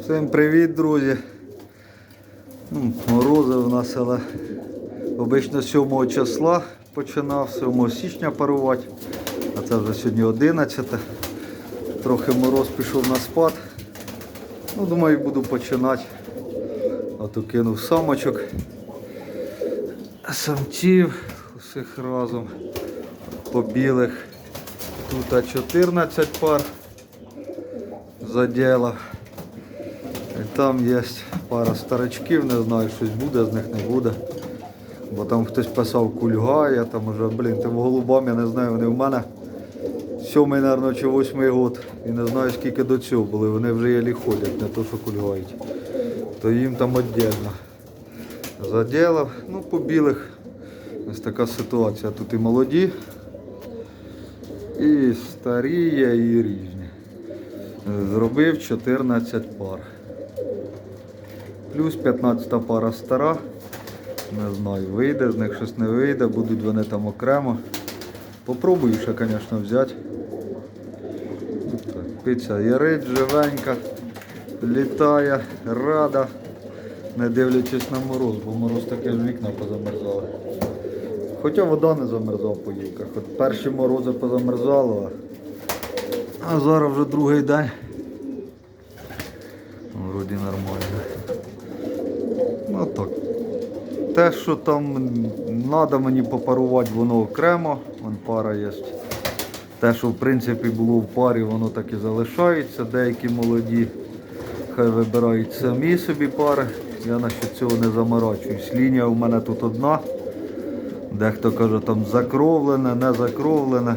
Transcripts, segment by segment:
Всім привіт, друзі. Ну, морози в нас, але обично 7 числа починав, 7 січня парувати. А це вже сьогодні 11. Трохи мороз пішов на спад. Ну, думаю, буду починати. Ото кинув самочок. Самців усіх разом. По білих. Тут 14 пар заділав. І там є пара старичків, не знаю, щось буде, з них не буде. Бо там хтось писав кульга, я там уже, блін, тим голубам, я не знаю, вони в мене сьомий, мабуть, чи восьмий год. І не знаю скільки до цього були, вони вже єлі ходять, не то що кульгають. То їм там віддільно. Заділав, ну по білих. Ось така ситуація. Тут і молоді, і старі і різні. Зробив 14 пар. Плюс 15 пара стара. Не знаю, вийде, з них щось не вийде, будуть вони там окремо. Попробую ще, звісно, взяти. Пиця ярить живенька, літає, рада, не дивлячись на мороз, бо мороз таке ж вікна позамерзали. Хоча вода не замерзала по юках. От перші морози позамерзали, а зараз вже другий день. Вроді нормально. Ну так. Те, що там треба мені попарувати, воно окремо, вон пара є. Те, що в принципі було в парі, воно так і залишається. Деякі молоді хай вибирають самі собі пари. Я насчет цього не заморачуюсь. Лінія у мене тут одна. Дехто каже там закровлене, не закровлене.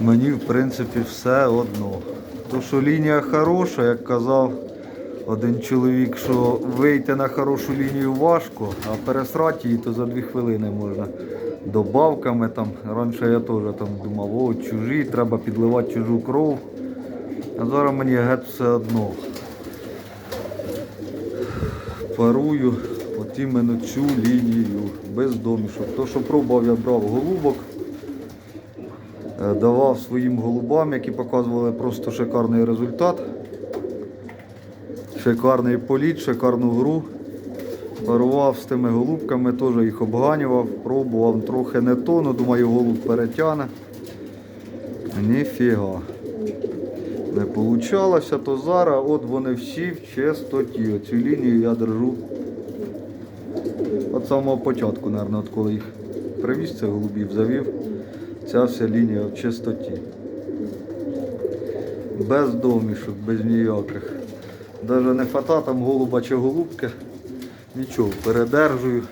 Мені в принципі все одно. То, що лінія хороша, як казав один чоловік, що вийти на хорошу лінію важко, а пересрати її то за дві хвилини можна. Добавками там. Раніше я теж там думав, о, чужі, треба підливати чужу кров. А зараз мені геть все одно. Парую от іменно цю лінію, без домішок. То, що пробував, я брав голубок. Е, давав своїм голубам, які показували просто шикарний результат. Шикарний політ, шикарну гру. Парував з тими голубками, теж їх обганював, пробував трохи не то, але думаю, голуб перетягне. Ніфіга. Не вийшло, то зараз от вони всі в чистоті. Оцю лінію я держу від самого початку, мабуть, от коли їх привіз, це голубів завів. Ця вся лінія в чистоті. Без домішок, без ніяких. Навіть не фата там голуба чи голубки. Нічого, передержую.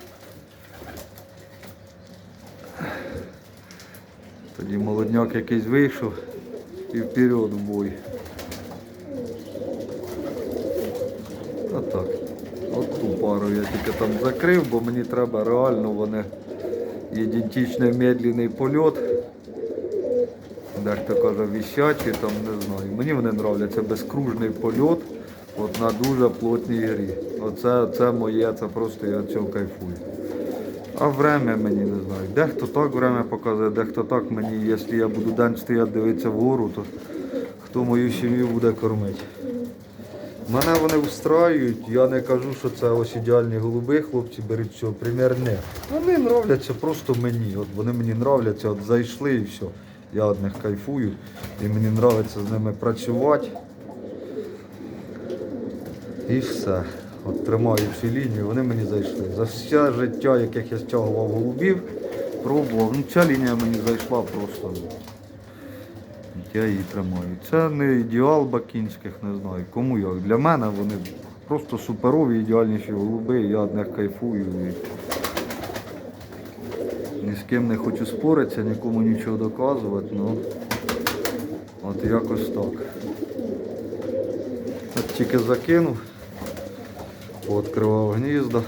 Тоді молодняк якийсь вийшов і вперед в бой. Отак. От ту пару я тільки там закрив, бо мені треба реально вони ідентичний медленний польот. Дехто каже вісячий, там не знаю. Мені вони подобаються безкружний польот от на дуже плотній грі. Оце це моє, це просто я цього кайфую. А время мені не знаю. Дехто так время показує, дехто так мені, якщо я буду день стояти дивитися вгору, то хто мою сім'ю буде кормити. Мене вони встраюють, я не кажу, що це ось ідеальні голуби, хлопці беруть цього, примір не. Вони нравляться просто мені. От вони мені нравляться, от зайшли і все. Я від них кайфую і мені нравиться з ними працювати. І все. От тримаю всю лінію, вони мені зайшли. За все життя, яких я стягував голубів, пробував. Ну ця лінія мені зайшла просто. Я її тримаю. Це не ідеал бакінських, не знаю. Кому як. Для мене вони просто суперові, ідеальніші голуби, я від кайфую. І... Ні з ким не хочу споритися, нікому нічого доказувати, ну от якось так. От тільки закинув, відкривав гнізда.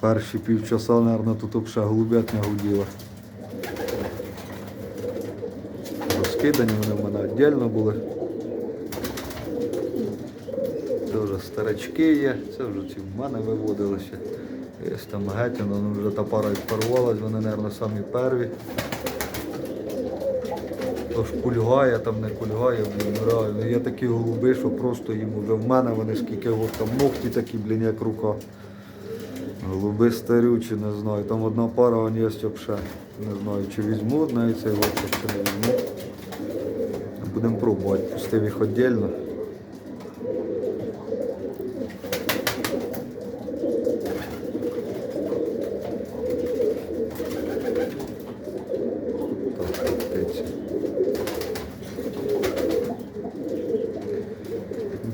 Перші півчаса, мабуть, тут взагалі голубятня гуділа. Розкидані вони в мене віддільно були. Це вже старачки є, це вже ці в мене виводилися. Є там гетіна, ну вже та пара відпарувалась, вони, мабуть, самі перві. То ж кульгає, там не кульгає, реально. Є такі голуби, що просто їм уже в мене вони скільки от, там ногті такі, блін, як рука. Голуби старючі, не знаю. Там одна пара вон є. Не знаю, чи візьму і цей голуб, чи не візьму. Будемо пробувати, пустив їх віддільно. Так, птиці.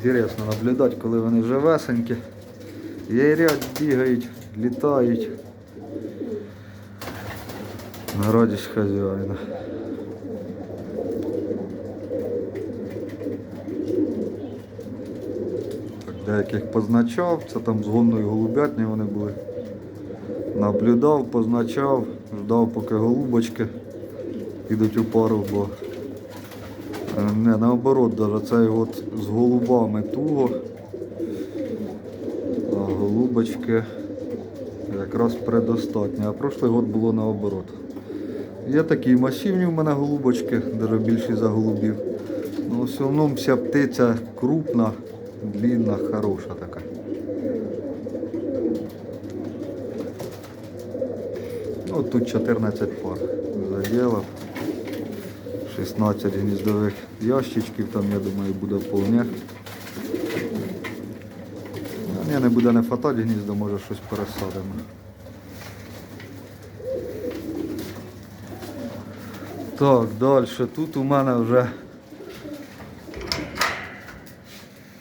Інтересно наблюдати, коли вони вже весенькі. Яйрять, бігають, літають. На радість хазяїна. Деяких позначав, це там з гонної голубятні вони були. Наблюдав, позначав, ждав, поки голубочки підуть у пару, бо не наоборот, даже цей от з голубами туго, а голубочки якраз предостатньо. А прошлий год було наоборот. Є такі масивні в мене голубочки, навіть більші за голубів. Ну, в основному вся птиця крупна, длинна, хороша така. Ну, тут 14 пар заділав. 16 гніздових ящичків, там, я думаю, буде вполне. Ні, не буде не хватати гнізда, може щось пересадимо. Так, далі. Тут у мене вже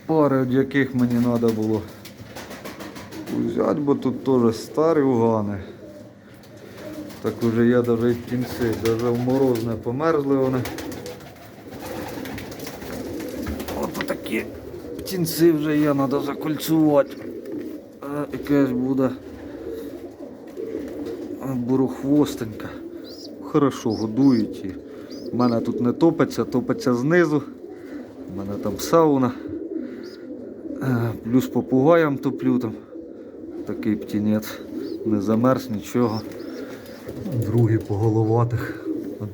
пари, від яких мені треба було взяти, бо тут теж старі угани. Так уже є навіть кінці, навіть в мороз не померзли вони. От такі птінці вже є, треба закольцювати. А, якась буде а, бурохвостенька. Хорошо годують. В мене тут не топиться, топиться знизу. У мене там сауна. Е, Плюс попугаям топлю там. Такий птінець. Не замерз нічого. Другі по головатих.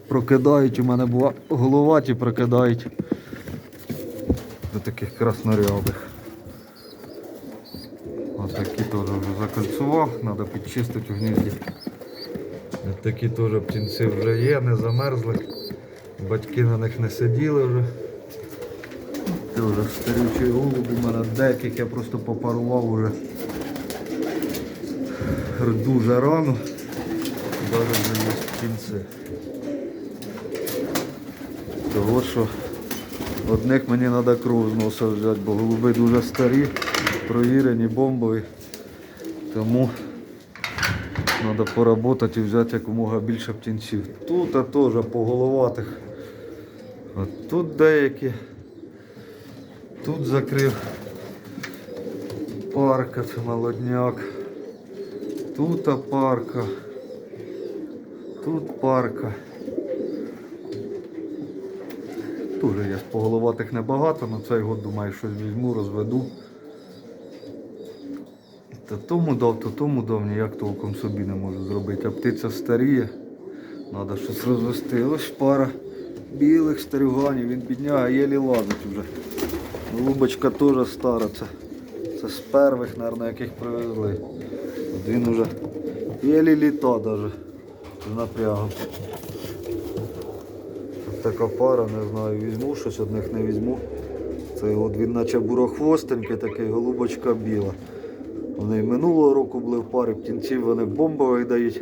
Прокидають, у мене була головаті, прокидають до таких краснорябих. Ось такі теж вже закольцував, треба підчистити в гнізді. От такі теж птінці вже є, не замерзли. Батьки на них не сиділи вже. Це вже старючий голуб у мене деяких я просто попарував уже дуже рано. Даже вже є птінці. Того що одних мені треба кров з носа взяти, бо голуби дуже старі, провірені, бомбові. Тому треба поработати і взяти якомога більше птінців. Тут а теж по головатих. От тут деякі. Тут закрив парка, це молодняк. Тут а парка. Тут парка. Дуже є по головатих небагато, на цей год думаю, щось візьму, розведу. Та тому дав, то тому дав, ніяк толком собі не можу зробити. А птиця старіє, треба щось розвести. Ось пара білих старюганів, він підняє, єлі лазить вже. Голубочка теж стара, це, це з перших, мабуть, яких привезли. От він уже єлі літа навіть з напрягом. Така пара, не знаю, візьму щось, одних не візьму. Це от він наче бурохвостенький такий, голубочка біла. Вони минулого року були в парі, в кінці вони бомбових дають.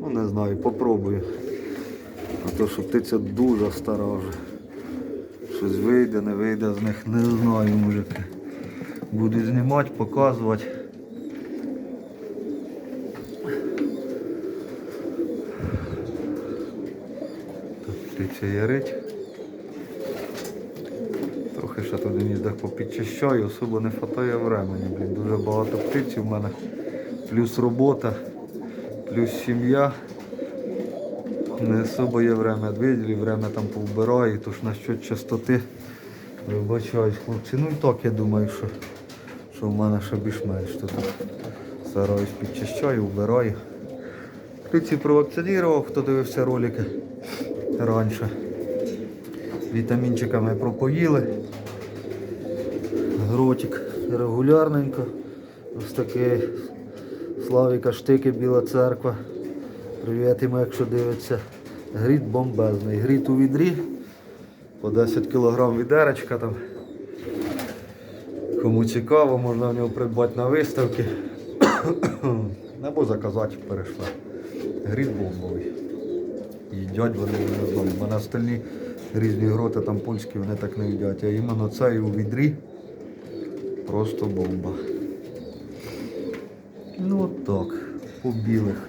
Ну не знаю, попробую. А то що птиця дуже стара вже. Щось вийде, не вийде з них, не знаю, мужики. Буду знімати, показувати. Тут птиця ярить. Трохи ще туди гніздах попідчищаю, особо не хватає времени, блін. Дуже багато птиці в мене. Плюс робота, плюс сім'я. Не особо є время виділі, время там повбираю, тож на що частоти вибачаюсь, хлопці. Ну і так я думаю, що, що в мене ще більш-менш тут. Стараюсь підчищаю, вбираю. Птиці провакцинував, хто дивився ролики раніше. Вітамінчиками пропоїли. Гротик регулярненько. Ось такий Славіка Штики, Біла церква. Привіт йому, якщо дивиться. Гріт бомбезний. Гріт у відрі. По 10 кг відеречка там. Кому цікаво, можна в нього придбати на виставки. Або заказати перейшла. Гріт бомбовий. Їдять вони, не знаю. У мене остальні різні гроти там польські, вони так не їдять. А іменно цей у відрі просто бомба. Ну от так, по білих.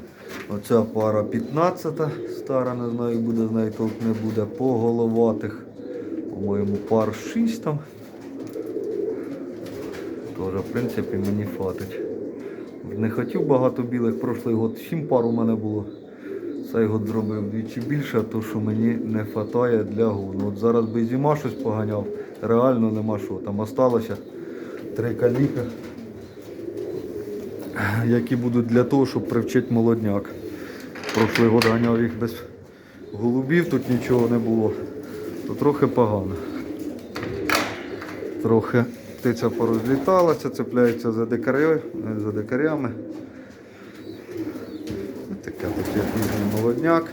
Оця пара 15-та, стара, не знаю, буде з неї толк не буде. По головатих, по-моєму, пар 6 там. Тоже, в принципі, мені хватить. Не хотів багато білих, прошлий год 7 пар у мене було. Цей год зробив двічі більше, то що мені не вистачає для гону. От зараз би зима щось поганяв, реально нема що. Там осталося три каліка, які будуть для того, щоб привчити молодняк. Прошлий год ганяв їх без голубів, тут нічого не було. То трохи погано. Трохи птиця порозліталася, цепляється за дикарями, за дикарями. Ось Таке тут є пізній молодняк.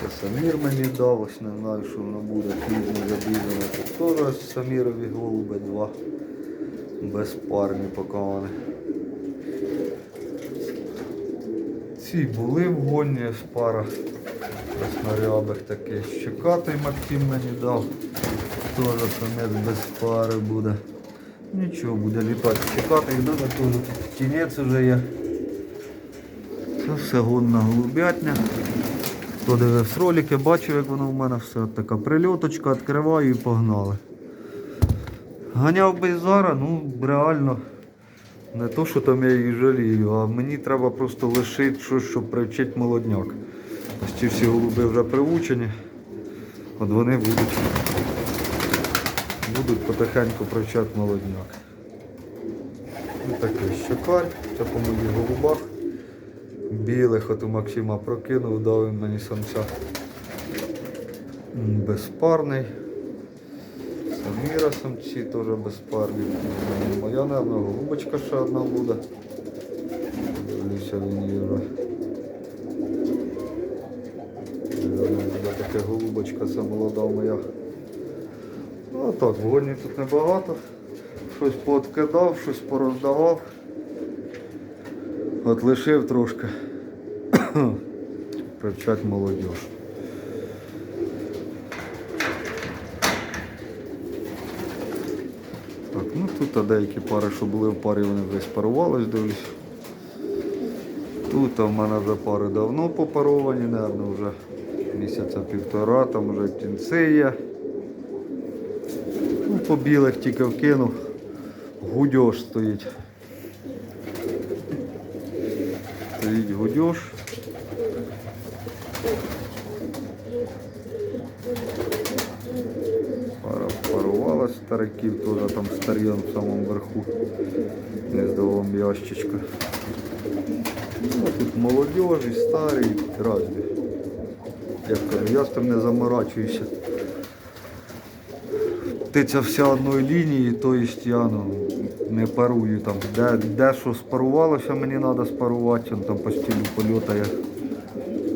Це Самір мені дав, ось не знаю, що воно буде пізно забігано. Тут теж Самірові голуби два. Безпарні поки вони. Ці були в гоні, з пара краснорябих таких. Щекатий Максим мені дав. Теж самець без пари буде. Нічого, буде літати. Чекати і треба теж. Тінець вже є. Це все гонна голубятня. Хто дивився ролики, бачив, як воно в мене все. Така прильоточка, відкриваю і погнали. Ганяв би зараз, ну реально. Не то, що там я їх жалію, а мені треба просто лишити щось, щоб привчити молодняк. Ось ці всі голуби вже привучені. От вони будуть, будуть потихеньку привчати молодняк. Ось такий щокар, це по моїх голубах. Білих от у Максима прокинув, дав він мені самця. Безпарний. Саміра самці теж безпарні. Моя, напевно, голубочка ще одна буде. Дивлюся він її. Буде така голубочка, це молода моя. Ну так, вогонів тут небагато. Щось пооткидав, щось пороздавав. От лишив трошки. Привчать молодіж. Так, ну тут деякі пари, що були в парі, вони вже спарувались, дивлюсь. Тут в мене вже пари давно попаровані, напевно, вже місяця півтора, там вже кінці є. Ну, по білих тільки вкинув. Гудьош стоїть. Стоїть гудьош. Пара парувалась стариків, теж там старйон в самому верху. Гнездовому ящичку. Ну, тут молодіж і старі, і різні. Я кажу, я з не заморачуюся. Птиця вся одної лінії, тобто я ну, не парую там. Де, де що спарувалося, мені треба спарувати, він там по стілю польотає.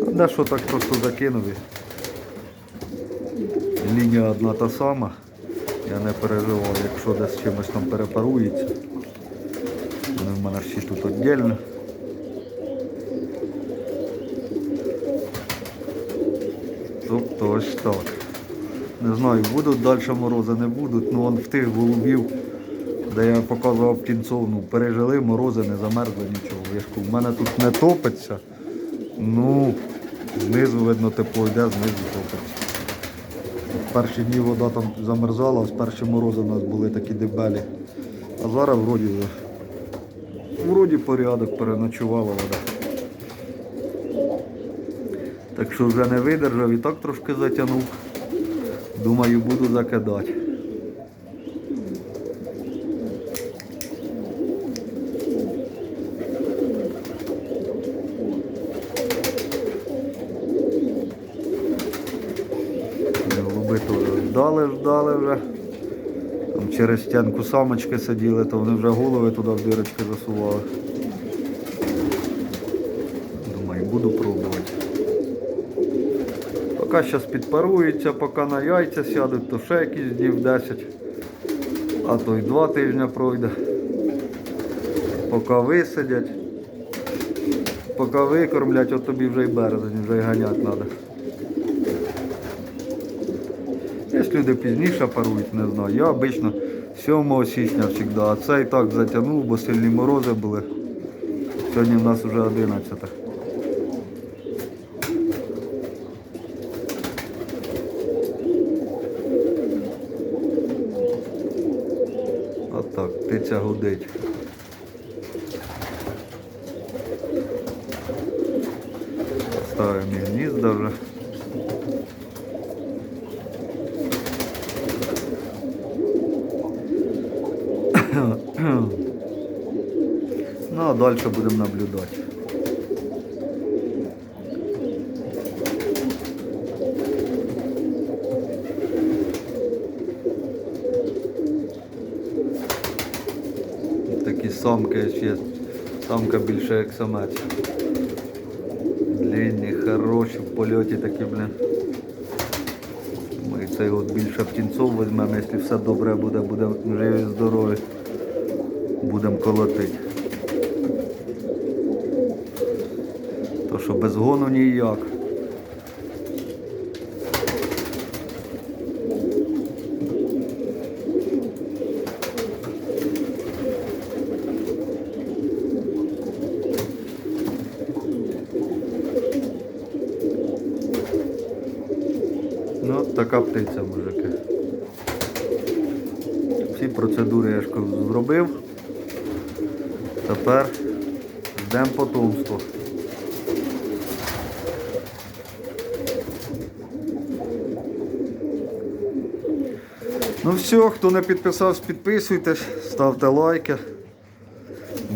А де що так просто закинув. Лінія одна та сама. Я не переживав, якщо десь чимось там перепарується. Вони в мене всі тут віддільно. Тобто ось так. Не знаю, будуть далі морози, не будуть. Ну вон в тих голубів, де я показував кінцов, ну пережили морози, не замерзли нічого. Я ж кажу, в мене тут не топиться. Ну, знизу видно тепло йде, знизу топиться. В перші дні вода там замерзала, ось перші морози у нас були такі дебелі. А зараз вроді, вроді порядок, переночувала вода. Так що вже не видержав і так трошки затягнув. Думаю, буду закидати. Голуби теж ждали, ждали вже. Там через стінку самочки сиділи, то вони вже голови туди в дирочки засували. Думаю, буду пробувати. Поки зараз підпаруються, поки на яйця сядуть, то ще якісь днів 10, а то й 2 тижні пройде. Поки висидять, поки викормлять, от тобі вже й березень, вже й ганять треба. Є люди пізніше парують, не знаю. Я обично 7 січня завжди, а це і так затягнув, бо сильні морози були. Сьогодні в нас вже 11. От так, птиця гудить. Ставимо гнізда вже. Ну, а далі будемо наблюдати. Такі самки ще. Самка більше як самець. Длинні, хороші, в польоті такі, блін. Ми цей от більше птінцов візьмемо, якщо все добре буде, будемо живі, здорові. Будемо колотити. То що без гону ніяк. Ну, така птиця, мужики. Всі процедури я ж зробив. Тепер ждемо потомство. Ну все, хто не підписався, підписуйтесь, ставте лайки.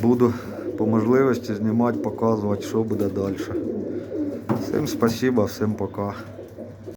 Буду по можливості знімати, показувати, що буде далі. Всім спасибо, всім пока.